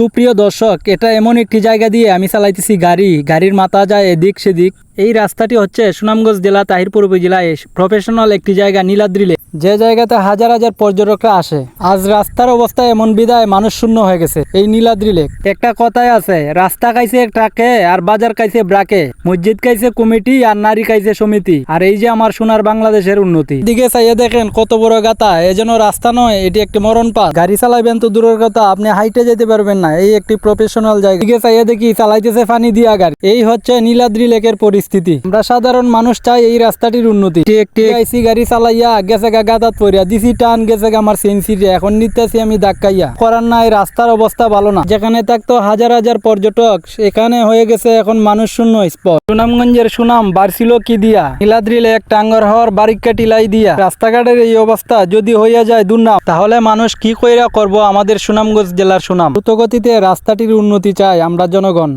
সুপ্রিয় দর্শক, এটা এমন একটি জায়গা দিয়ে আমি চালাইতেছি গাড়ি। গাড়ির মাথা যায় এদিক সেদিক। এই রাস্তাটি হচ্ছে সুনামগঞ্জ জেলা, তাহিরপুর উপজেলায় প্রফেশনাল একটি জায়গা নীলাদ্রিলে যে জায়গাতে হাজার হাজার পর্যটকরা আসে। আজ রাস্তার অবস্থা এমন বিদায়, মানুষ শূন্য হয়ে গেছে এই নীলাদ্রি লেক একটা কথাই আছে, রাস্তা কাইছে ট্রাকে, আর বাজার কাইছে ব্রাকে। মসজিদ কাইছে কমিটি, আর নারী কাইছে সমিতি। আর এই যে আমার সোনার বাংলাদেশের উন্নতি। দিকে চাইয়ে দেখেন কত বড় গাতা এই জন্য রাস্তা নয়, এটি একটি মরণ পাত গাড়ি চালাইবেন তো দূরের কথা, আপনি হাইটে যেতে পারবেন না। এই একটি প্রফেশনাল জায়গা। দিকে চাইয়ে দেখি চালাইতেছে পানি দিয়া গাড়ি। এই হচ্ছে নীলাদ্রি লেকের পরিস্থিতি। আমরা সাধারণ মানুষ চাই এই রাস্তাটির উন্নতি। একটি আইসি গাড়ি চালাইয়া গেছে গা গাদাত পড়িয়া দিছি টান গেছে আমার সেন্সিটি এখন নিতেছি আমি ধাক্কাইয়া। করার নাই রাস্তার অবস্থা ভালো না। যেখানে থাকতো হাজার হাজার পর্যটক সেখানে হয়ে গেছে এখন মানুষ শূন্য স্পট। সুনামগঞ্জের সুনাম বাড়ছিল কি দিয়া? নীলাদ্রি লেক টাঙ্গর হওয়ার বারিকা টিলাই দিয়া। রাস্তাঘাটের এই অবস্থা যদি হইয়া যায় দুর্নাম তাহলে মানুষ কি কইরা করব আমাদের সুনামগঞ্জ জেলার সুনাম? রাস্তাটির উন্নতি চাই আমরা জনগণ।